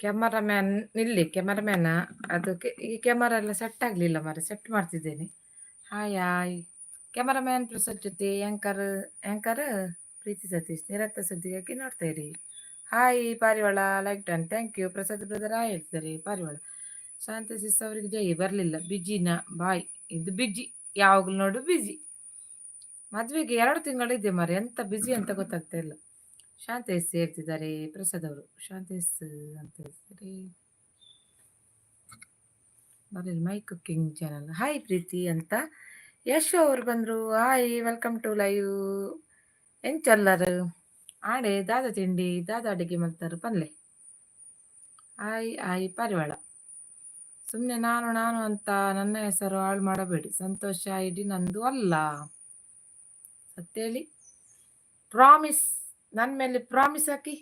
Cameraman ನಿಲ್ಲಿ ಕ್ಯಾಮರಾಮ್ಯಾನ ಅದಕ್ಕೆ ಈ ಕ್ಯಾಮರಾ ಎಲ್ಲ ಸೆಟ್ ಆಗಲಿಲ್ಲ ಮಾರೆ ಸೆಟ್ ಮಾಡ್ತಿದ್ದೇನೆ. ಹಾಯ್ ಹಾಯ್ ಕ್ಯಾಮರಾಮ್ಯಾನ್ ಪ್ರಸಾದ್ ಜೊತೆ ಆ್ಯಂಕರ್ ಆ್ಯಂಕರ್ ಪ್ರೀತಿ ಸತೀಶ್, ನಿರತ ಸುದ್ದಿಗಾಗಿ ನೋಡ್ತಾ ಇರಿ. Hi Parivala like done thank you Prasad brother hi ಹೇಳ್ತಾರೆ, ಪಾರಿವಾಳ. ಶಾಂತ ಸಿಸ್ ಅವರಿಗೆ ಜೈ, ಬರಲಿಲ್ಲ. ಬಿಜಿನ ಬಾಯ್. ಇದು ಬಿಜಿ ಯಾವಾಗಲೂ ನೋಡು ಬಿಜಿ ಮದುವೆಗೆ ಎರಡು ತಿಂಗಳಿದೆ ಮಾರೆ, ಎಂತ ಬಿಜಿ ಅಂತ ಗೊತ್ತಾಗ್ತಾ ಇಲ್ಲ. ಶಾಂತೇಶ್ ಸೇರ್ತಿದ್ದಾರೆ, ಪ್ರಸಾದ್ ಅವರು. ಶಾಂತೇಶ್ ಅಂತ ಹೇಳ್ತಿದ್ದಾರೆ my cooking channel hi Preethi ಅಂತ. ಯಶ್ ಅವರು ಬಂದರು. ಹಾಯ್ ವೆಲ್ಕಮ್ ಟು ಲೈವ್ ಹೆಂಗ್ ಚಲ್ಲರು? ಆಡೆ ದಾದ ತಿಂಡಿ, ದಾದ ಅಡಿಗೆ ಮಾಡ್ತಾರೆ. ಪಲ್ಲೆ ಹಾಯ್ ಹಾಯ್ ಪರಿವಾಳ. ಸುಮ್ಮನೆ ನಾನು ನಾನು ಅಂತ ನನ್ನ ಹೆಸರು ಹಾಳು ಮಾಡಬೇಡಿ. ಸಂತೋಷ ಇಡೀ ನಂದು ಅಲ್ಲ. ಸತ್ತೇಳಿ ಪ್ರಾಮಿಸ್ ನನ್ನ ಮೇಲೆ ಪ್ರಾಮಿಸ್ ಹಾಕಿ?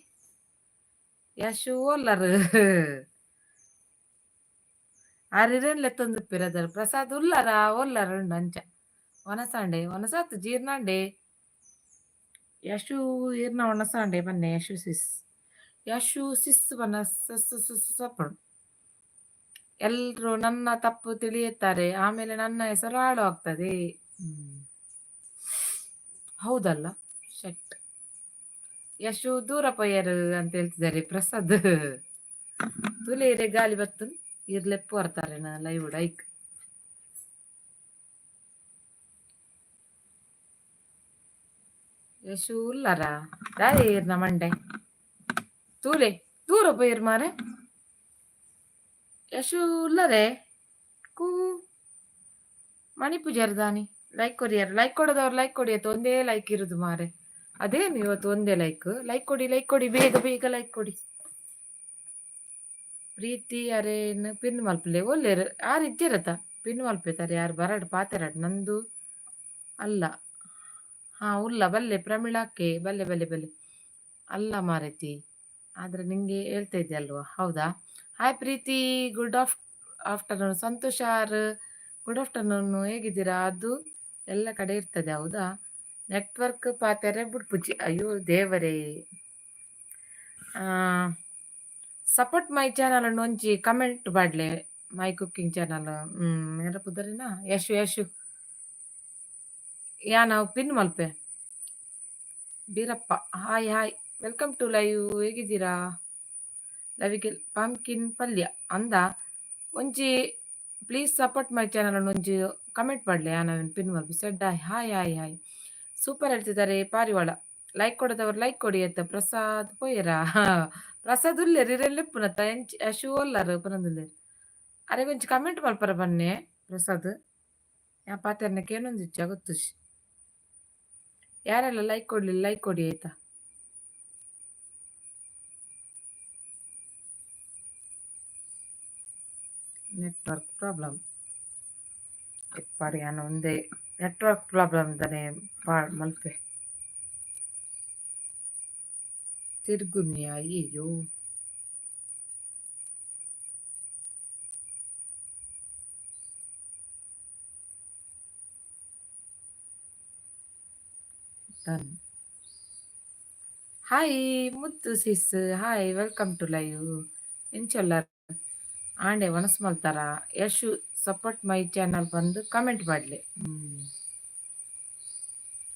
ಯಶು ಒಲ್ಲರು ಆರಿರನ್ಲೆ ತಂದು ಪಿರದರ್. ಪ್ರಸಾದ್ ಉಲ್ಲರ ಒಲ್ಲರ ನಂಚ ಒನಸಾಂಡೆ ಒನಸಾತು ಜೀರ್ಣಾಂಡೆ. ಯಶು ಇರ್ನ ಒಣಸಾಂಡೆ ಬನ್ನೆ ಯಶು ಸಿಸ್. ಯಶು ಸಿಸ್ ಬನ್ನ ಸಪ್ಪಳು ಎಲ್ರು ನನ್ನ ತಪ್ಪು ತಿಳಿಯುತ್ತಾರೆ. ಆಮೇಲೆ ನನ್ನ ಹೆಸರು ಹಾಳು ಆಗ್ತದೆ. ಹೌದಲ್ಲ? ಶೆಟ್. ಯಶು ದೂರ ಪೊಯ್ಯರು ಅಂತ ಹೇಳ್ತಿದ್ದಾರೆ, ಪ್ರಸಾದ್. ತುಲೇರೆ ಗಾಲಿ ಬತ್ತು, ಇರ್ಲೆಪ್ಪು ಬರ್ತಾರೆ ನಾ ಲೈವ್ ಡೈಕ್. ಯಶು ಉಲ್ಲರ ದಾರಿ ಇರ್ನ ಮಂಡೆ. ತೂಲೆ ದೂರ ಪೊಯ್ಯರ್ ಮಾರೆ. ಯಶು ಉಲ್ಲರೆ, ಕೂ. ಮಣಿ ಪೂಜಾರಿ ದಾನಿ ಲೈಕ್ ಕೊಡಿಯಾರ ಲೈಕ್ ಕೊಡೋದವ್ರು ಲೈಕ್ ಕೊಡಿಯತ್ತ ಒಂದೇ ಲೈಕ್ ಇರುದು ಮಾರೆ. ಅದೇನು ಇವತ್ತು ಒಂದೇ ಲೈಕ್ ಲೈಕ್ ಕೊಡಿ ಲೈಕ್ ಕೊಡಿ, ಬೇಗ ಬೇಗ ಲೈಕ್ ಕೊಡಿ. ಪ್ರೀತಿ ಅರೇನ್ ಪಿನ್ ಮಲ್ಪಲೆ ಒಳ್ಳೆ ಯಾರು ಇದ್ದೀರತ್ತ ಪಿನ್ ಮಲ್ಪೇತಾರೆ ಯಾರು? ಬರಡ್ ಪಾತೆರಡ್ ನಂದು? ಅಲ್ಲ. ಹಾ, ಉಲ್ಲ, ಬಲ್ಲೆ, ಪ್ರಮಿಳಾಕ್ಕೆ. ಬಲ್ಲೆ ಬಲ್ಲೆ ಬಲ್ಲೆ. ಅಲ್ಲ ಮಾರೈತಿ. ಆದ್ರೆ ನಿಂಗೆ ಹೇಳ್ತಾ ಇದ್ದೆ ಅಲ್ವಾ? ಹೌದಾ? Hi Preethi good of afternoon Santosh R good afternoon ಹೇಗಿದ್ದೀರಾ? ಅದು ಎಲ್ಲ ಕಡೆ ಇರ್ತದೆ, ಹೌದಾ? ನೆಟ್ವರ್ಕ್ ಪಾತ್ರೆ ಬುಡ್ಪುಜಿ ಅಯ್ಯೋ ದೇವರೇ. ಸಪೋರ್ಟ್ ಮೈ ಚಾನಲ್ ಒಂಜಿ ಕಮೆಂಟ್ ಬಾಡ್ಲೆ ಮೈ ಕುಕ್ಕಿಂಗ್ ಚಾನಲ್ ಹ್ಮ್, ಯಾರ ಪುದರಿನ? ಯಶು ಯಶು. ಯಾ, ನಾವು pin Malpe. Beerappa. Hi hi. Welcome to live ಹೇಗಿದ್ದೀರಾ? ಲವಿಗೆ ಪಂಕಿನ್ ಪಲ್ಯ. ಅಂದ, ಒಂಜಿ ಪ್ಲೀಸ್ ಸಪೋರ್ಟ್ ಮೈ ಚಾನಲ್ ಒಂಜಿ ಕಮೆಂಟ್ ಮಾಡಲಿ. ಯಾ, ನಾವೇನು pin Malpe. Said hi hi hi hi. Super ಹೇಳ್ತಿದ್ದಾರೆ ಪಾರಿವಾಳ ಲೈಕ್ ಕೊಡದವ್ರು ಲೈಕ್ ಕೊಡಿ ಅಂತ ಪ್ರಸಾದ್ ಪೋಯರ ಪ್ರಸಾದ್ ಉಲ್ಲೇರಿ ಇರೆಲ್ಲೆಪ್ಪುನತ್ತ ಎಂಚ್ ಅಶು ಒಲ್ಲರು ಪನದುಲ್ಲೇರಿ ಅರೆ ಕೊಂಚ ಕಮೆಂಟ್ ಮಲ್ಪರ ಬನ್ನೆ ಪ್ರಸಾದ್ ಯಾ ಪಾತೆರ್ನಕ್ಕೆ ಏನೊಂದಿಚ್ಚ ಗೊತ್ತು ಯಾರೆಲ್ಲ ಲೈಕ್ ಕೊಡ್ಲಿಲ್ಲ ಲೈಕ್ ಕೊಡಿ ಆಯ್ತಾ ನೆಟ್ವರ್ಕ್ ಪ್ರಾಬ್ಲಮ್ ಇಪ್ಪಾಡಿ ನಾನು ಒಂದೇ ನೆಟ್ವರ್ಕ್ ಪ್ರಾಬ್ಲಮ್ ಇದ್ದಾನೆ ಪಾ ಮಲ್ಪೆ. ತಿರುಗುನ್ಯ ಅಯ್ಯೋ hi, Muthu sis. Hi, welcome to live. ಎಂಚೊಲ್ಲ ಆಂಡೆ ಒಣಸ್ ಮಲ್ತಾರ? ಯಶು, ಸಪೋರ್ಟ್ ಮೈ ಚಾನಲ್ ಬಂದು ಕಮೆಂಟ್ ಮಾಡಲಿ.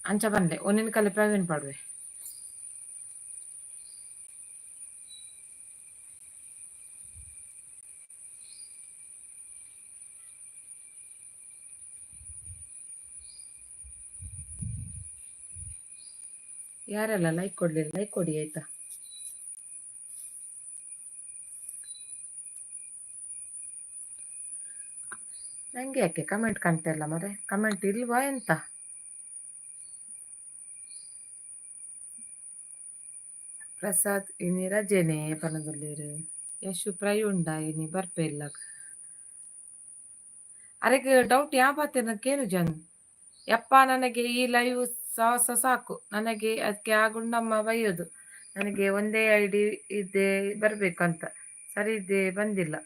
ಅಂಚ ಬಂದೆ. ಒಂದಿನ ಕಲಿಪ್ರಾವೇನು ಪಾಡ್ವೆ. ಯಾರೆಲ್ಲ ಲೈಕ್ ಕೊಡ್ಲಿಲ್ಲ? ಲೈಕ್ ಕೊಡಿ ಆಯ್ತಾ? ನಂಗೆ ಯಾಕೆ ಕಮೆಂಟ್ ಕಾಣ್ತಾ ಇಲ್ಲ ಮರೆ? ಕಮೆಂಟ್ ಇಲ್ವಾ ಎಂತ? ಪ್ರಸಾದ್ ಇನಿ ರಜೆನೆ ಪನದಲ್ಲಿರು ಯಶು ಪ್ರೈ ಉಂಡ ಇನಿ ಬರ್ಪೆ ಇಲ್ಲ ಅರೆಗೆ ಡೌಟ್ ಯಾವ ಕೇನು ಜನ್ ಯಪ್ಪ ನನಗೆ ಈ ಲೈವ್ ಸಾಹಸ ಸಾಕು ನನಗೆ ಅದಕ್ಕೆ ಆ ಗುಂಡಮ್ಮ ಬೈಯೋದು ನನಗೆ ಒಂದೇ ಐ ಡಿ ಇದೆ ಬರಬೇಕಂತ ಸರಿ ಇದೆ ಬಂದಿಲ್ಲ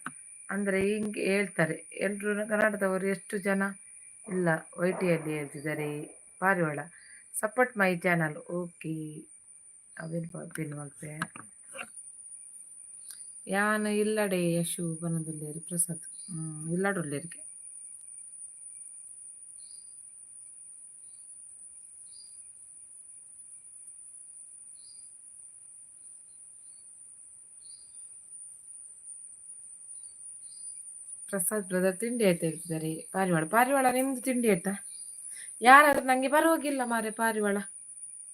ಅಂದರೆ ಹಿಂಗೆ ಹೇಳ್ತಾರೆ ಎಲ್ಲರೂ ಕನ್ನಡದವರು ಎಷ್ಟು ಜನ ಇಲ್ಲ ವೈಟಿಯಲ್ಲಿ ಹೇಳ್ತಿದ್ದಾರೆ Parivala support my channel okay ಅವೇನು ಪಿನ್ ಮಲ್ಪೆ ಯಾನ್ ಇಲ್ಲಡೆ ಯಶು ಬನದುಲ್ಲೇರು, ಪ್ರಸಾದ್. ಹ್ಮ್, ಇಲ್ಲಡುಲ್ಲೇರಿಗೆ. ಪ್ರಸಾದ್ ಬ್ರದರ್ ತಿಂಡಿ ಆಯ್ತಾ ಹೇಳ್ತಿದ್ದಾರೆ? ಪಾರಿವಾಳ ಪಾರಿವಾಳ, ನಿಮ್ದು ತಿಂಡಿ ಆಯ್ತಾ? ಯಾರಾದ್ರೂ ನಂಗೆ ಬರೋಗಿಲ್ಲ ಮಾರೆ ಪಾರಿವಾಳ.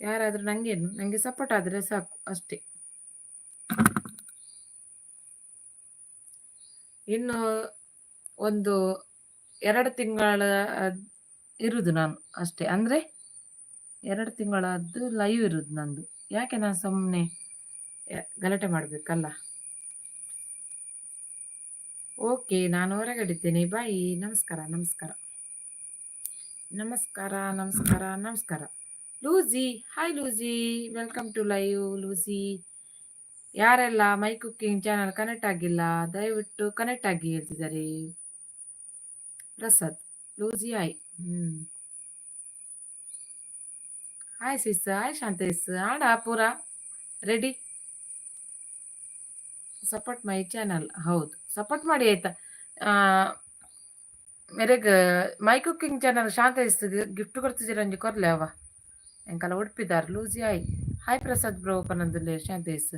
ಯಾರಾದ್ರೂ ನಂಗೇನು ನಂಗೆ ಸಪೋರ್ಟ್ ಆದ್ರೆ ಸಾಕು, ಅಷ್ಟೇ. ಇನ್ನು ಒಂದು ಎರಡು ತಿಂಗಳ ಇರುದು ನಾನು ಅಷ್ಟೇ. ಅಂದ್ರೆ ಎರಡು ತಿಂಗಳದ್ದು ಲೈವ್ ಇರುದು ನಂದು. ಯಾಕೆ ನಾನು ಸುಮ್ಮನೆ ಗಲಾಟೆ ಮಾಡ್ಬೇಕಲ್ಲ? ಓಕೆ ನಾನು ಹೊರಗಡಿದ್ದೇನೆ. ಬಾಯಿ ನಮಸ್ಕಾರ ನಮಸ್ಕಾರ. ನಮಸ್ಕಾರ ನಮಸ್ಕಾರ ನಮಸ್ಕಾರ. Lucy hi Lucy welcome to live Lucy. ಯಾರೆಲ್ಲ ಮೈ ಕುಕ್ಕಿಂಗ್ ಚಾನಲ್ ಕನೆಕ್ಟ್ ಆಗಿಲ್ಲ, ದಯವಿಟ್ಟು ಕನೆಕ್ಟ್ ಆಗಿ ಹೇಳ್ತಿದ್ದಾರೆ. Prasad, Lucy hi hmm. Hi sis hi Shantesh ಆಡ ಪೂರ ರೆಡಿ ಸಪೋರ್ಟ್ ಮೈ ಚಾನಲ್ ಹೌದು ಸಪೋರ್ಟ್ ಮಾಡಿ ಆಯ್ತಾ? ಮೇರೆಗೆ my cooking channel Shanta gift ಕೊಡ್ತಿದ್ದೀರ ಅಂಜಿ ಕೊರ್ಲೆ ಅವ ಎಂಕಲ್ಲ ಉಡುಪಿದಾರ್ Lucy hi hi Prasad bro ಪನಂದುಲ್ಲೆ Shantesh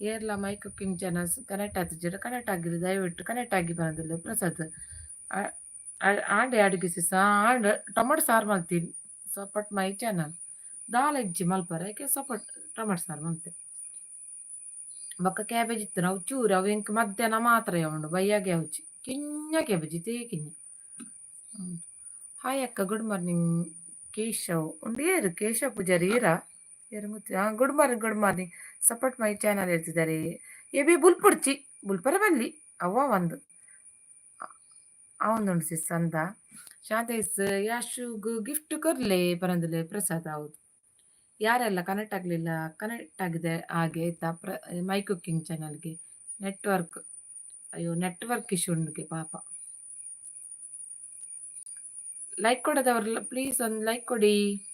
ಏರ್ಲ ಮೈ ಕುಕ್ಕಿಂಗ್ ಚಾನಲ್ಸ್ ಕನೆಕ್ಟ್ ಆಗ್ತಿದ್ದೀರ ಕನೆಕ್ಟ್ ಆಗಿರಿ ದಯವಿಟ್ಟು ಕನೆಕ್ಟ್ ಆಗಿ ಬಂದಿಲ್ಲ ಪ್ರಸಾದ್ ಆಂಡೆ ಅಡುಗೆ ಸಿಸ ಆಂಡ್ ಟೊಮೊಟೊ ಸಾರು ಮಲ್ತೀನಿ ಸಪೋರ್ಟ್ ಮೈ ಚಾನಲ್ ದಾಲ್ ಇಜ್ಜಿ ಮಲ್ಪರ ಯಾಕೆ ಸಪೋರ್ಟ್ ಟೊಮೊಟೊ ಸಾರು ಮಲ್ತೆ ಬೊಕ್ಕ ಕ್ಯಾಬೇಜ್ ಇತ್ತು ನಾವು ಚೂರು ಅವು ಇಂಕ ಮಧ್ಯಾಹ್ನ ಮಾತ್ರ ಉಂಡು ಬಯ್ಯಾಗೆ ಅವಚ್ಚಿ ಕಿನ್ನ ಕ್ಯಾಬೇಜ್ ತೇ ಕಿನ್ನ ಹಾಯ್ ಅಕ್ಕ ಗುಡ್ ಮಾರ್ನಿಂಗ್ ಕೇಶವ್ ಉಂಡು ಏರು ಕೇಶವ್ ಪೂಜಾರಿ ಇರಾ ಏರು ಗೊತ್ತಿ ಹಾಂ good morning good morning support my channel ಹೇಳ್ತಿದ್ದಾರೆ ಎ ಬಿ ಬುಲ್ಪುಡ್ಚಿ ಬುಲ್ಪರ ಬಲ್ಲಿ ಅವ್ವ ಒಂದು ಅವನೊಂದು ಸಿಸ್ ಅಂದ ಶಾಂತೇಸ್ ಯಾಶುಗು ಗಿಫ್ಟ್ ಕೊರ್ಲೆ ಪರಂದಲೆ ಪ್ರಸಾದ್ ಹೌದು ಯಾರೆಲ್ಲ ಕನೆಕ್ಟ್ ಆಗಲಿಲ್ಲ ಕನೆಕ್ಟ್ ಆಗಿದೆ ಹಾಗೆ ಆಯ್ತಾ ಪ್ರ ಮೈ ಕುಕ್ಕಿಂಗ್ ಚಾನಲ್ಗೆ ನೆಟ್ವರ್ಕ್ ಅಯ್ಯೋ ನೆಟ್ವರ್ಕ್ ಇಶ್ಯೂ ಉಂಡುಗೆ ಪಾಪ ಲೈಕ್ ಕೊಡೋದವ್ರಲ್ಲ ಪ್ಲೀಸ್ ಒಂದು ಲೈಕ್ ಕೊಡಿ.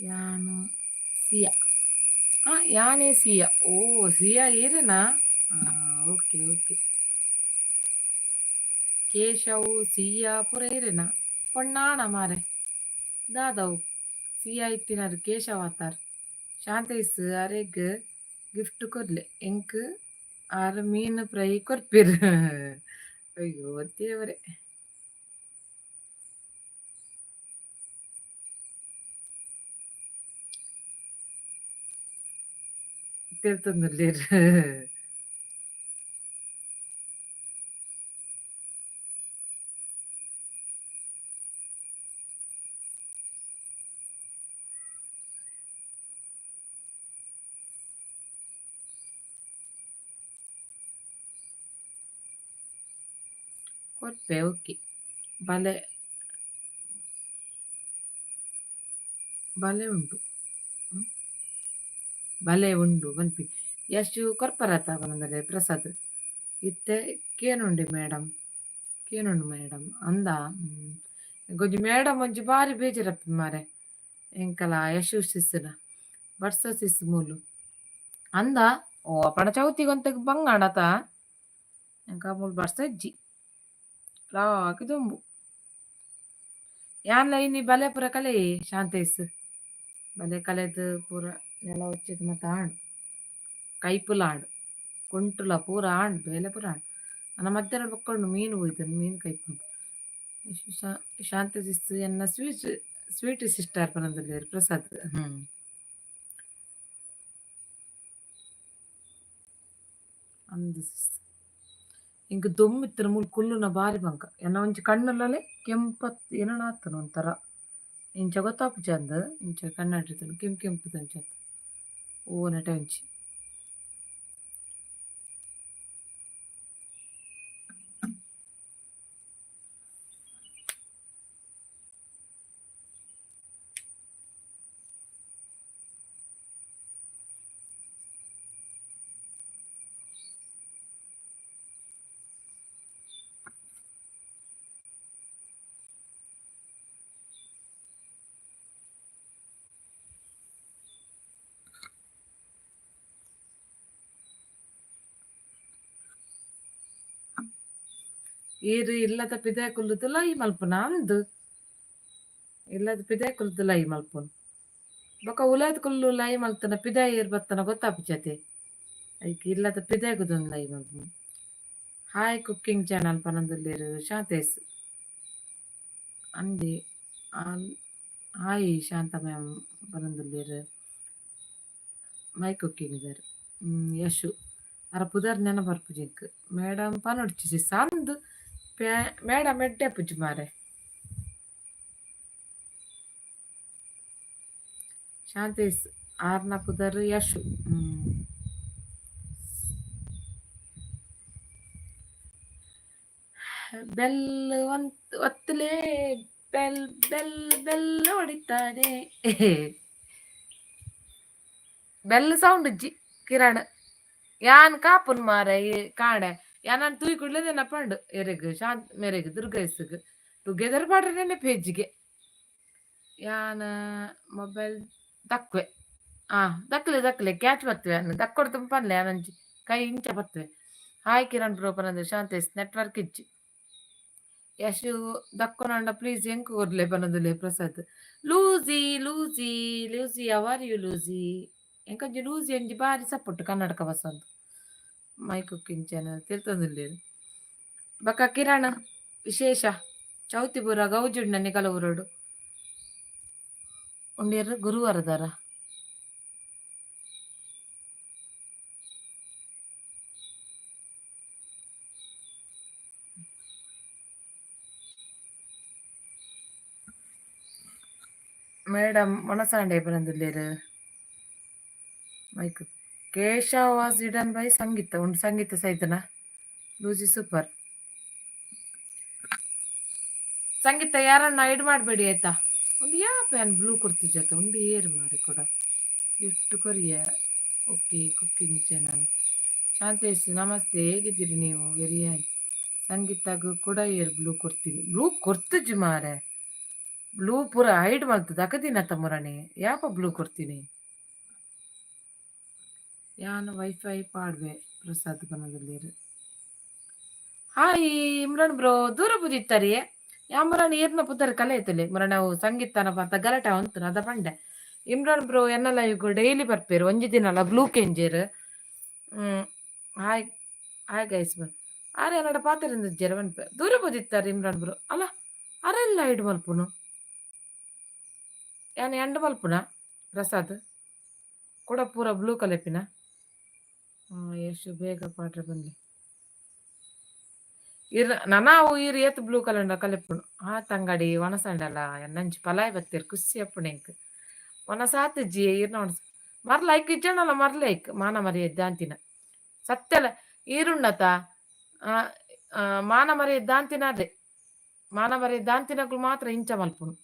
ಯಾನು, ಸಿಯಾ. ಆ, ಯಾನೇ ಸಿಯಾ. ಓ, ಸಿಯಾ ಏರೇನಾ ಓಕೆ ಓಕೆ. ಕೇಶವು, ಸಿಯಾ, ಪುರ ಏರೇನಾ ಪೊಣ್ಣಾಣ ಮಾರೆ. ದಾದವು ಸಿಯಾ ಇತ್ತಿನಾರು ಕೇಶವ ಆತಾರ್ ಶಾಂತೈಸ್ ಅರೆಗ್ ಗಿಫ್ಟ್ ಕೊರ್ಲೆ ಎಂಕ್ ಆರು ಮೀನು ಫ್ರೈ ಕೊರ್ಪಿರ್ ಅಯ್ಯೋ ದೇವರೇ ತಿಳ್ತಂದಿರ್ಲಿರ್ ಕೊರ್ಪೆ ಓಕೆ ಬಲೆ ಬಲೆ ಉಂಟು ಬಲೆ ಉಂಡು ಬನ್ಪಿ ಎಷ್ಟು ಕೊರ್ಪರತ ಬಂದರೆ ಪ್ರಸಾದ್ ಇತ್ತೆ ಕೇನುಂಡಿ ಮೇಡಮ್ ಕೇನುಂಡು ಮೇಡಮ್ ಅಂದ ಗೊಂಜಿ ಮೇಡಮ್ ಒಂಜಿ ಬಾರಿ ಬೇಜಾರಪ್ಪಿ ಮಾರೆ ಎಂಕಲ ಯಶು ಸಿಸ್ನ ಬಡ್ಸ ಸಿಸ್ ಮೂಲು ಅಂದ ಓ ಅಪ್ಪಣ ಚೌತಿಗೊಂತ ಬಂಗಾಡತ ಎಂಕ ಮೂಲು ಬಡ್ಸ ಇಜ್ಜಿ ಲಾಕಿ ದುಂಬು ಯಾನ್ಲ ಇನ್ನಿ ಬಲೆ ಪುರ ಕಲೆ ಶಾಂತೇಸ್ ಬಲೆ ಕಲೆದು ಪೂರ ಎಲ್ಲ వచ్చింది ಮತ್ತೆ ಆಣ್ ಕೈಪುಲ ಆಣ್ ಕುಂಟುಲ ಪೂರ ಆಣ್ ಬೇಲೆ ಪೂರ ಆಣ್ ನನ್ನ ಮಧ್ಯಾಹ್ನ ಬಕ್ಕೊಂಡು ಮೀನು ಹೋಯ್ತಾನೆ ಮೀನು ಕೈಪುಂಡು ಶಾಂತಿ ಸಿಸ್ತು ಎನ್ನ ಸ್ವೀಟ್ ಸ್ವೀಟ್ ಸಿಸ್ಟರ್ ಪನದಲ್ಲಿ ಪ್ರಸಾದ್ ಹ್ಮ್ ಅಂದು ಇಂಕ ದೊಮ್ಮಿತ್ತನ ಮುಲ್ ಕುಲ್ಲುನ ಬಾರಿ ಬಂಕ. ಎನ್ನ ಒಂಜಿ ಕಣ್ಣಲ್ಲೇ ಕೆಂಪತ್ ಏನೋ ಆತನ ಒಂಥರ. ಇಂಚ ಗೊತ್ತಾಪು ಚಂದ. ಇಂಚ ಕಣ್ಣಾಡಿರ್ತನು ಕೆಂಪು ಕೆಂಪು ತಂಚಂತ ನಟ ಒಂಚಿ. ಈರು ಇಲ್ಲದ ಪಿದೆ ಕುಲ್ಲುದು ಈ ಮಲ್ಪುನ ಅಂದು ಇಲ್ಲದ ಪಿದೆ ಕುಲ್ಲುದು ಲೈ ಮಲ್ಪುನು. ಬೊಕ ಉಲದ ಕುಲ್ಲು ಲೈ ಮಲ್ತನ, ಪಿದೆ ಏರ್ ಬತ್ತನ ಗೊತ್ತಾಪಿಚತೆ ಐಕ್ ಇಲ್ಲದ ಪಿದೆ ಕುದೊಂದು ಲೈ ಮಲ್ಪುನು. ಹಾಯ್ ಕುಕ್ಕಿಂಗ್ ಚಾನಲ್ ಪನಂದುಲ್ಲೇರು ಶಾಂತೇಸ್ ಅಂದಿ ಆ ಹಾಯ್ ಶಾಂತ ಮ್ಯಾಮ್ ಪನಂದುಲ್ಲೇರು ಮೈ ಕುಕ್ಕಿಂಗ್ ಇದ್ದಾರೆ ಯಶು. ಅರ ಪುದರ್ ನೆನ ಬರ್ಪುಜಿಂಕ್ ಮೇಡಮ್ ಪನೊಡ್ಚಿಸಿ ಸಂದು. ಪ್ಯಾ- ಮೇಡಮ್ ಎಡ್ಡೆ ಪುಜಿ ಮಾರೆ ಶಾಂತೇಸ್ ಆರ್ನ ಪುದರ್ ಯಶು ಹ್ಮ್ ಬೆಲ್ ಒಂತ್ ಒತ್ತಲೇ ಬೆಲ್ ಬೆಲ್ ಬೆಲ್ ಹೊಡಿತಾನೆ ಬೆಲ್ ಸೌಂಡ್ ಇಜ್ಜಿ ಕಿರಣ್ ಯಾನ್ ಕಾಪುನ್ ಮಾರ ಈ ಕಾಡೆ ಯಾನ್ ತೂಯಿ ಕುಡ್ಲೇದೇನ ಪಂಡು ಎರೆಗ್, ಶಾಂತ್, ಮೇರೆಗ್ ದುರ್ಗೈಸ್ಗ್ ಟುಗೆದರ್ ಪಾಡ್ರೆನೆ ಪೇಜಿಗೆ ಯಾನ್ ಮೊಬೈಲ್ ದಕ್ವೆ. ಆ, ದಕ್ಲೆ ದಕ್ಲೆ. ಕ್ಯಾಚ್ ಬರ್ತವೆ ಅನ್ನ. ದಕ್ಕೊಡ್ ತುಂಬನ್ಲೆ ಯಾನಂಜಿ ಕೈ ಇಂಚ ಬರ್ತವೆ ಹಾಯ್ ಕಿರಣ್ ಬ್ರೋಪನಂದು ಶಾಂತೇಸ್ ನೆಟ್ವರ್ಕ್ ಇಜ್ಜಿ. ಯಶು ದಕ್ಕೊನಂಡ ಪ್ಲೀಸ್ ಎಂಕ್ ಕೊರ್ಲೆ ಪನದುಲೆ ಪ್ರಸಾದ್. ಲೂಸಿ ಲೂಸಿ ಲೂಸಿ ಅವರ್ ಯು ಲೂಸಿ? ಎಂಕಂಜಿ ಲೂಸಿ ಎಂಜಿ ಬಾರಿ ಸಪೋರ್ಟ್ ಕನ್ನಡಕ ಬಸಂದು ಮೈ ಕುಕ್ಕಿಂಗ್ ಚಾನಲ್ ತಿಳ್ತೊಂದುಲ್ಲೇರು ಬಕ ಕಿರಣ್ ವಿಶೇಷ ಚೌತಿಪುರ ಗೌಜುಂಡ ನಿಕಲವುರೋಡು ಉಂಡೇರು ಗುರುವಾರದಾರ ಮೇಡಮ್ ಮೊಣಸಾಂಡೆ ಬರಂದುಲ್ಲೇರು ಮೈಕ್ ಕೇಶವ್ ವಾಸ್ ಇಡನ್ ಬೈ ಸಂಗೀತ, ಉಂಡು ಸಂಗೀತ ಸಹಿತನ ಲೂಸಿ ಸೂಪರ್. ಸಂಗೀತ ಯಾರನ್ನ ಐಡ್ ಮಾಡಬೇಡಿ ಆಯ್ತಾ? ಒಂದು ಯಾ ಪ್ಯಾನ್ ಬ್ಲೂ ಕುರ್ತಿ ಜೊತೆ, ಒಂದು ಏರು ಮಾಡಿ ಕೂಡ. ಇಷ್ಟು ಕೊರಿಯ. Okay, cooking channel. ಶಾಂತೇಶ್, ನಮಸ್ತೆ, ಹೇಗಿದ್ದೀರಿ ನೀವು? ವೆರಿ ಸಂಗೀತಗೂ ಕೂಡ ಏರ್ ಬ್ಲೂ ಕೊಡ್ತೀನಿ ಬ್ಲೂ ಕೊಡ್ತಜ್ಜಿ ಮಾರೆ. ಬ್ಲೂ ಪೂರ ಹೈಡ್ ಮಾಡ್ತದೆ. ಅಕದಿನ ತಮ್ಮರಣಿ. ಯಾಪ ಬ್ಲೂ ಕೊಡ್ತೀನಿ ಯಾನು ವೈಫೈ ಪಾಡ್ವೆ ಪ್ರಸಾದ್ ಬನದಲ್ಲಿರು ಹಾಯ್ ಇಮ್ರಾನ್ ಬ್ರೋ, ದೂರ ಬುದಿತ್ತರಿ ಯಾಮರಾನ್ ಏರ್ನ ಪುದರ್ ಕಲೆ ಐತಲೆ? ಮರ ನಾವು ಸಂಗೀತನ ಪಾತ ಗಲಾಟೆ ಅಂತು ಅದ ಪಂಡೆ. ಇಮ್ರಾನ್ ಬ್ರೋ ಎನ್ನ ಲೈವ್ ಡೈಲಿ ಬರ್ಪೇರು, ಒಂಜಿ ದಿನಲ ಬ್ಲೂ ಕೆಂಜೇರ್. ಹ್ಮ್, ಹಾಯ್ ಹಾಯ್ ಗೈಸ್ ಬರ್. ಆರೆ ಅನ್ನಡ ಪಾತ್ರದ ಜರವನ್ ದೂರ ಬುದಿತ್ತಾರೆ ಇಮ್ರಾನ್ ಬ್ರೋ? ಅಲ್ಲ, ಅರೆಲ್ಲ ಇಡ್ ಮಲ್ಪುನು? ಯಾನ್ ಎಂಡ ಮಲ್ಪುನ ಪ್ರಸಾದ್? ಕೂಡ ಪೂರ ಬ್ಲೂ ಕಲೆಪಿನ? ಎಷ್ಟು ಬೇಗ ಪಾಡ್ರೆ ಬಂದ್ಲಿ. ಇರ್ ನನಾವು ಈ ಏತ್ ಬ್ಲೂ ಕಲಂಡ ಕಲೆಪುನು ಆ ತಂಗಡಿ ಒಣಸಂಡಲ ಎನ್ನಂಚಿ ಪಲಾಯ್ ಬತ್ತಿರ್ ಖುಷಿ ಅಪ್ಪಣೆಂಕ್ ಒಣಸಾತ್ ಜಿ ಇರ್ನ ಒಣಸ ಮರ್ಲ ಐಕ್ ಇಜ್ಜಣಲ್ಲ ಮರ್ಲ ಐಕ್, ಮಾನ ಮರಿಯದ್ದ ಅಂತಿನ. ಸತ್ಯಲ, ಈರುಣ್ಣತ ಮಾನ ಮರಿ ಅಂತಿನ ಅದೇ. ಮಾನ ಮರಿ ಅಂತಿನಗಳು ಮಾತ್ರ ಇಂಚ ಮಲ್ಪುಣು.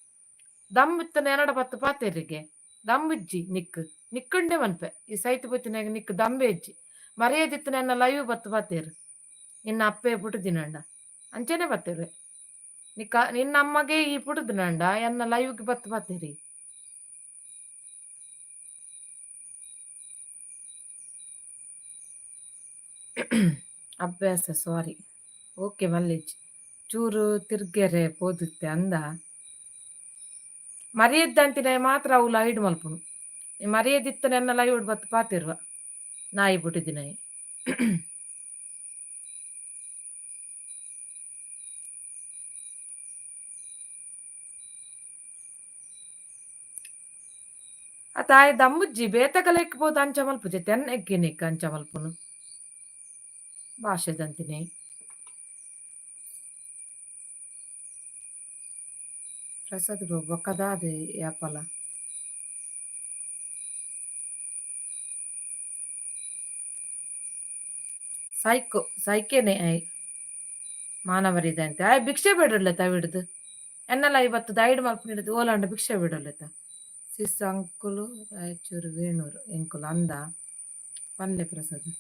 ದಮ್ ಇತ್ತನ ಎರಡ ಪತ್ತು ಪಾತೇರಿಗೆ ದಮ್ ಇಜ್ಜಿ, ನಿಕ್, ನಿಕ್ಕಂಡೆ ಮನ್ಪೆ ಈ ಸೈತ್ ಬತ್ತಿನಾಗ ನಿಕ್ ದಂಬೆ ಇಜ್ಜಿ. ಮರೆಯದಿತ್ತು ನನ್ನ ಲೈವ್ ಬತ್ತು ಬತ್ತೇರು. ನಿನ್ನ ಅಪ್ಪೆ ಪುಟದಿನಂಡ ಅಂಚೆನೆ ಬತ್ತೇವೆ. ನಿಕ್ಕ ನಿನ್ನ ಅಮ್ಮಗೆ ಈ ಪುಟದಿನಂಡ ಎನ್ನ ಲೈವ್ಗೆ ಬತ್ತು ಬತ್ತೇರಿ. ಅಭ್ಯಾಸ ಸಾರಿ ಓಕೆ ಮಲ್ಲೇಜ್. ಚೂರು ತಿರ್ಗೆರೆ ಪೋದುತ್ತೆ ಅಂದ. ಮರೆಯದ್ದಂತಿನ ಮಾತ್ರ ಅವು ಲೈಡ್ ಮಲ್ಪನು. ಮರೆಯದಿತ್ತು ನನ್ನ ಲೈವ್ ಬತ್ತು ಪಾತಿರುವ ನಾಯಿ ಬಿಟ್ಟಿದ್ದಿ ನಾಯಿ ಆ ತಾಯಿ ದಮ್ಮುಜ್ಜಿ ಬೇತಕಲೆಕ್ಬೋದು ಅಂಚ ಮಲ್ಪುಜೆ ತೆನ್ನೆಗ್ಗೆ ನಿಕ್ಕ ಅಂಚ ಮಲ್ಪುನು ಭಾಷೆದಂತಿನಿ ಪ್ರಸಾದ್ ಬ್ರೋ ಬೊಕ್ಕದಾದೆ ಯಾಪಲ ಸೈಕೋ ಸೈಕೇನೆ ಐ ಮಾನವರಿದಂತೆ ಆಯ್, ಭಿಕ್ಷೆ ಬಿಡಲ್ಲ ಬಿಡ್ದು ಎನ್ನಲ್ಲ, ಇವತ್ತು ದೈಡ್ ಮಲ್ಪು ಹಿಡಿದು ಓಲಾಂಡ ಭಿಕ್ಷೆ ಬಿಡಲ್ಲತ ಸಿಸ್ ಅಂಕುಲು, ರಾಯಚೂರು, ವೇಣೂರು, ಎಂಕುಲು, ಅಂದ, ಪಲ್ಲೆ ಪ್ರಸಾದ್.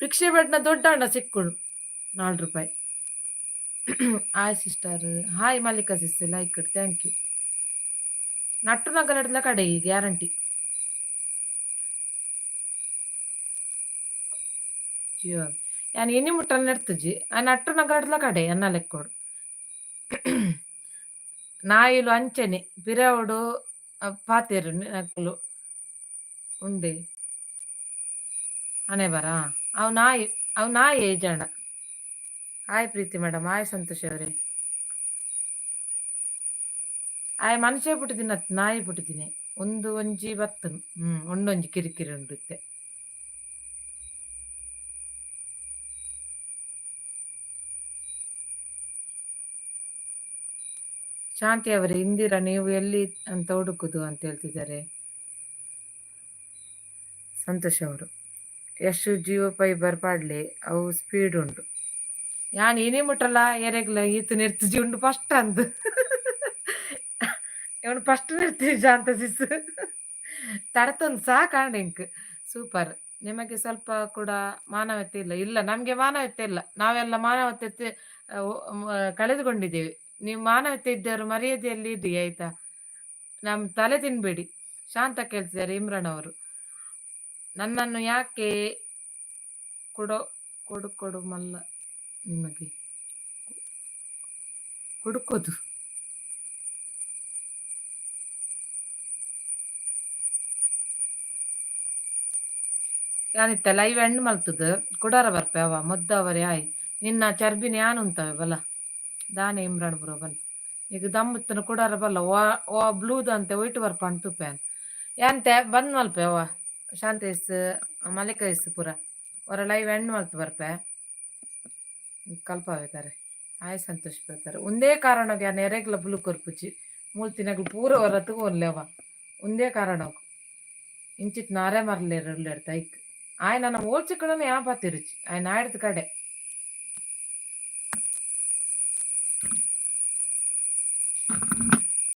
ಭಿಕ್ಷೆ ಬೆಡ್ನ ದೊಡ್ಡ ಅಂಡ ಸಿಕ್ಕುಳು ರೂಪಾಯಿ. Hi sister hi, Mallika sis like thank you nut ನಗರಡ್ಲ ಕಡೆ ಗ್ಯಾರಂಟಿ ಜಿಯೋ ಯಾನ್ ಎನಿ ಮುಟ್ಟಲ್ ನೆಡ್ತುಜಿ ఆయన ಅಟ್ಟುನ ಗಡ್ಲ ಕಡೆ ಎನ್ನ ಲೆಕ್ಕೋಡು ನಾಯಿಲು ಅಂಚನೆ ಪಿರವುಡು ಪಾತೆರು ನಕುಲು ಉಂಡೆ ಹಣೆ ಬರ ಅವು ನಾಯಿ ಅವು ನಾಯಿ ಏಜಾಂಡ ಆಯ್ ಪ್ರೀತಿ ಮೇಡಮ್ ಆಯ್ ಸಂತೋಷ್ ಅವರೇ ಆಯ್ ಮನುಷ್ಯ ಪುಟ್ಟಿದಿನ ನಾಯಿ ಪುಟ್ಟಿದಿನಿ ಒಂದು ಒಂಜಿ ಬತ್ತನು ಹ್ಮ್ ಒಂದೊಂಜಿ ಕಿರಿಕಿರಿ ಉಂಡುತ್ತೆ ಶಾಂತಿ ಅವರೇ, ಇಂದಿರಾ, ನೀವು ಎಲ್ಲಿ ಅಂತ ಹುಡುಕುದು ಅಂತ ಹೇಳ್ತಿದ್ದಾರೆ. ಸಂತೋಷ್ ಅವರು ಎಷ್ಟು ಜಿಯೋ ಫೈಬರ್ ಅವು ಸ್ಪೀಡ್ ಉಂಟು. ಯಾನ್ ಏನೇ ಮುಟ್ಟಲ್ಲ, ಎರೆಗ್ಲ ಈತ ನಿರ್ತಿಜಿ ಉಂಟು ಫಸ್ಟ್ ಅಂದ್. ಇವನು ಫಸ್ಟ್ ನಿರ್ತೀವಿ ಅಂತ ಸಿಸ್ ತಡತೊಂದು ಸಹ ಇಂಕ್ ಸೂಪರ್. ನಿಮಗೆ ಸ್ವಲ್ಪ ಕೂಡ ಮಾನವತೆ ಇಲ್ಲ. ಇಲ್ಲ, ನಮಗೆ ಮಾನವತೆ ಇಲ್ಲ. ನಾವೆಲ್ಲ ಮಾನವತೆ ಕಳೆದುಕೊಂಡಿದ್ದೇವೆ. ನೀವು ಮಾನವತೆ ಇದ್ದವರು ಮರ್ಯಾದೆಯಲ್ಲಿ ಇಡಿ ಆಯ್ತಾ? ನಮ್ ತಲೆ ತಿನ್ಬೇಡಿ. ಶಾಂತ ಕೇಳ್ತಿದ್ದಾರೆ ಇಮ್ರಾನ್ ಅವರು. ನನ್ನನ್ನು ಯಾಕೆ ಕೊಡೋ, ಕೊಡು ಕೊಡು ಮಲ್ಲ ನಿಮಗೆ? ಹುಡುಕೋದು. ಯಾನಿತ್ತ ಲೈವ್ ಹೆಣ್ಣು ಮಲ್ತದ ಕುಡಾರ ಬರ್ಪೆ ಅವ ಮುದ್ದವರೇ, ಆಯ್. ನಿನ್ನ ಚರ್ಬಿನ ಯಾನು ಅಂತವೆ ಬಲ ದಾನೆ ಇಮ್ರಾನ್ ಬರೋಬನ್ ಈಗ ದಮ್ಮತ್ತನ ಕೊಡಾರ ಬಲ್ಲ, ಓ ವಾ ಬ್ಲೂದ ಅಂತೆ ಒಯ್ಟು ಬರ್ ಪ್ಯಾನ್ ಯಾಂತೆ ಬಂದ್ ಮಲ್ಪೆ ವಾ ಶಾಂತ ಇಸ್ ಮಲಿಕ ಇಸ್ ಪೂರ. ಅವರ ಲೈವ್ ಹೆಣ್ಣು ಮಲ್ತು ಬರ್ಪೆ. ಕಲ್ಪ ಬೇಕಾರೆ ಆಯ್ ಸಂತೋಷ ಪಡ್ತಾರೆ ಒಂದೇ ಕಾರಣ ಯಾನ ಎರೆಗ್ಲ ಬ್ಲೂ ಕೊರ್ಪುಚ್ಚಿ ಮೂಲ್ ತಿನ್ನಗಳು ಪೂರ ಹೊರತಗೂ ಒಲ್ಲೆವ ಒಂದೇ ಕಾರಣ ಇಂಚಿತ್ ನಾರೇ ಮರಲೇರು ಐಕ್. ಆಯ್ ನನ್ನ ಓಲ್ಚಿ ಯಾ ಪಾತಿರುಚಿ? ಆಯ್ ನಾಡ್ದ ಕಡೆ.